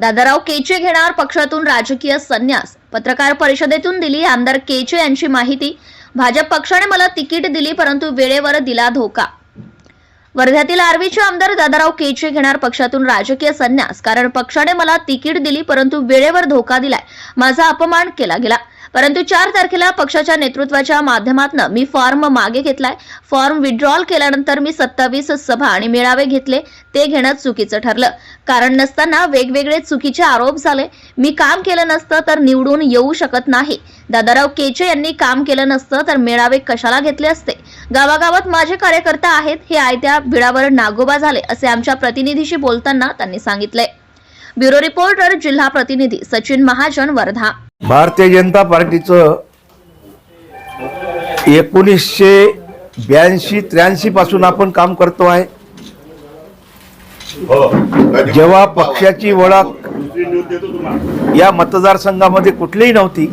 दादाराव केचे घेणार पक्षातून राजकीय संन्यास? पत्रकार परिषदेतून दिली आमदार केचे यांची माहिती. भाजप पक्षाने मला तिकीट दिली परंतु वेळेवर दिला धोका. वर्ध्यातील आर्वीचे आमदार दादाराव केचे घेणार पक्षातून राजकीय संन्यास कारण पक्षाने मला तिकीट दिली परंतु वेळेवर धोका दिलाय. माझा अपमान केला गेला. परंतु चार तारखेला पक्षाच्या नेतृत्वाच्या माध्यमातून मी फॉर्म मागे घेतलाय. फॉर्म विड्रॉल केल्यानंतर मी सत्तावीस सभा आणि मेळावे घेतले. ते घेणं चुकीचं ठरलं. कारण नसताना वेगवेगळे चुकीचे आरोप झाले. मी काम केलं नसतं तर निवडून येऊ शकत नाही. दादाराव केचे यांनी काम केलं नसतं तर मेळावे कशाला घेतले असते? गावागावात माझे कार्यकर्ता आहेत. हे आयत्या बिळावर नागोबा झाले असे आमच्या प्रतिनिधीशी बोलताना त्यांनी सांगितले ब्युरो रिपोर्टर जिल्हा प्रतिनिधी सचिन महाजन वर्धा. भारतीय जनता पार्टीचं एकोणीसशे ब्याऐंशी त्र्याऐंशी पासून आपण काम करतो आहे. जेव्हा पक्षाची ओळख या मतदारसंघामध्ये कुठलीही नव्हती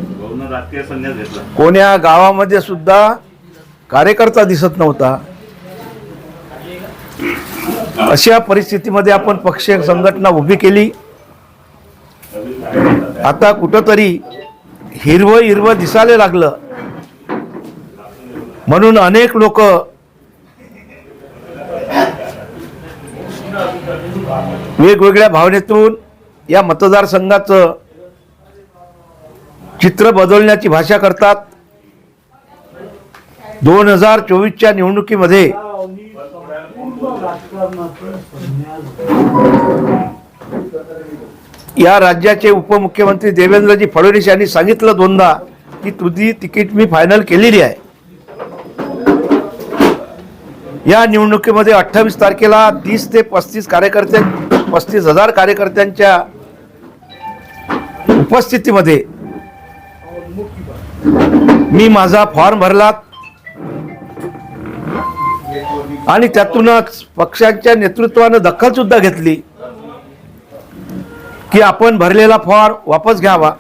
कोण्या गावामध्ये सुद्धा कार्यकर्ता दिसत नव्हता अशा परिस्थितीमध्ये आपण पक्ष संघटना उभी केली. आता कुठंतरी हिरवं हिरवं दिसायला लागलं. म्हणून अनेक लोक वेगवेगळ्या भावनेतून या मतदारसंघाचं चित्र बदलण्याची भाषा करतात. दोन हजार चोवीसच्या निवडणुकीमध्ये या राज्याचे उपमुख्यमंत्री देवेंद्रजी फडणवीस यांनी सांगितलं दोनदा की तुझी तिकीट मी फायनल केलेली आहे. या निवडणुकीमध्ये अठ्ठावीस तारखेला तीस ते पस्तीस कार्यकर्त्यां पस्तीस हजार कार्यकर्त्यांच्या उपस्थितीमध्ये मी माझा फॉर्म भरला आणि त्यातूनच पक्षाच्या नेतृत्वानं दखल सुद्धा घेतली. की आपण भरलेला फॉर्म वापस घ्यावा.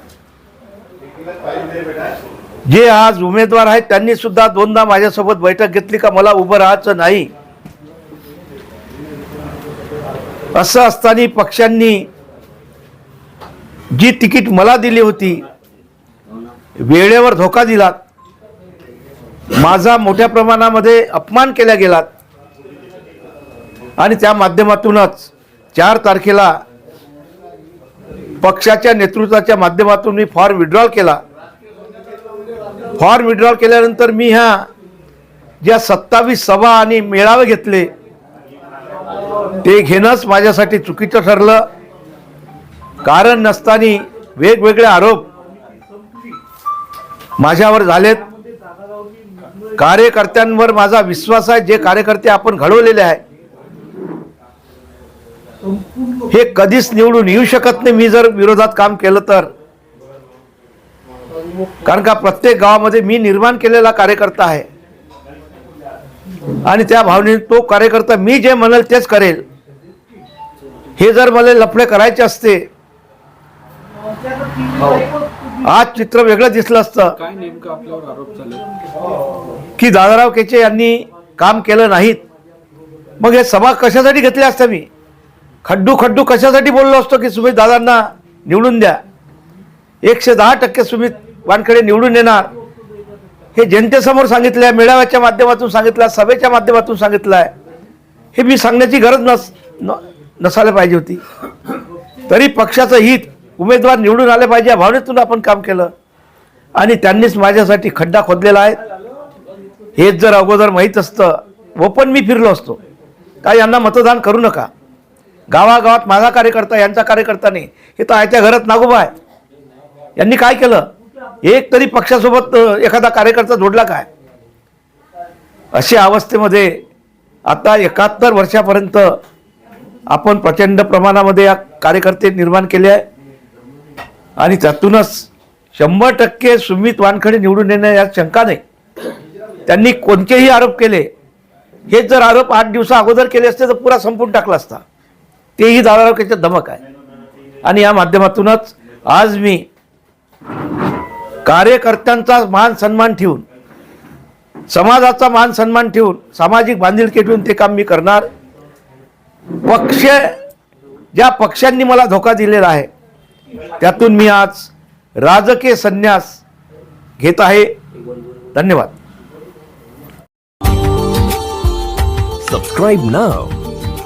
जे आज उमेदवार आहेत त्यांनी सुद्धा दोनदा माझ्यासोबत बैठक घेतली का मला उभं राहायचं नाही. असं असताना पक्षांनी जी तिकीट मला दिली होती वेळेवर धोका दिलात माझा मोठ्या प्रमाणामध्ये अपमान केला गेलात. आणि त्या माध्यमातूनच चार तारखेला पक्षाच्या नेतृत्वाच्या माध्यमातून मी फॉर्म विड्रॉल केला. फॉर्म विड्रॉल केल्यानंतर मी ह्या ज्या सत्तावीस सभा आणि मेळावे घेतले ते घेणंच माझ्यासाठी चुकीचं ठरलं. कारण नसताना वेगवेगळे आरोप माझ्यावर झालेत. कार्यकर्त्यांवर माझा विश्वास आहे जे कार्यकर्ते आपण घडवलेले आहे हे कधीच निवडून येऊ शकत नाही. मी जर विरोधात काम केलं तर. कारण का प्रत्येक गावामध्ये मी निर्माण केलेला कार्यकर्ता आहे. आणि त्या भावनेने तो कार्यकर्ता मी जे म्हणेल तेच करेल. हे जर मला लफडे करायचे असते. आज चित्र वेगळं दिसलं असतं. की दादाराव केचे यांनी काम केलं नाहीत. मग हे सभा कशासाठी घेतली असत्या मी? खड्डू खड्डू कशासाठी बोललो असतो की सुमित दादांना निवडून द्या? एकशे दहा टक्के सुमित वानखडे निवडून येणार. हे जनतेसमोर सांगितलं आहे मेळाव्याच्या माध्यमातून सांगितलं आहे सभेच्या माध्यमातून सांगितलं आहे हे मी सांगण्याची गरज नस न नसायला पाहिजे होती. तरी पक्षाचं हित उमेदवार निवडून आले पाहिजे या भावनेतून आपण काम केलं. आणि त्यांनीच माझ्यासाठी खड्डा खोदलेला आहे. हेच जर अगोदर माहीत असतं ओपन मी फिरलो असतो. का यांना मतदान करू नका. गावागावात माझा कार्यकर्ता यांचा कार्यकर्ता नाही. हे तर आयत्या घरात नागोबा आहे. यांनी काय केलं? एक तरी पक्षासोबत एखादा कार्यकर्ता जोडला काय? अशा अवस्थेमध्ये आता एकाहत्तर वर्षापर्यंत आपण प्रचंड प्रमाणामध्ये या कार्यकर्ते निर्माण केले आहे. आणि त्यातूनच शंभर टक्के सुमित वानखडे निवडून येणं यात शंका नाही. त्यांनी कोणतेही आरोप केले. हेच जर आरोप आठ दिवसा अगोदर केले असते तर पुरा संपून टाकला असता. तेही दादारावकेच्या धमक आहे. आणि या माध्यमातूनच आज मी कार्यकर्त्यांचा मान सन्मान ठेवून समाजाचा मान सन्मान ठेवून सामाजिक बांधिलकी ठेवून ते काम मी करणार. पक्ष ज्या पक्षांनी मला धोका दिलेला आहे त्यातून मी आज राजकीय संन्यास घेत आहे. धन्यवाद. सबस्क्राईब ना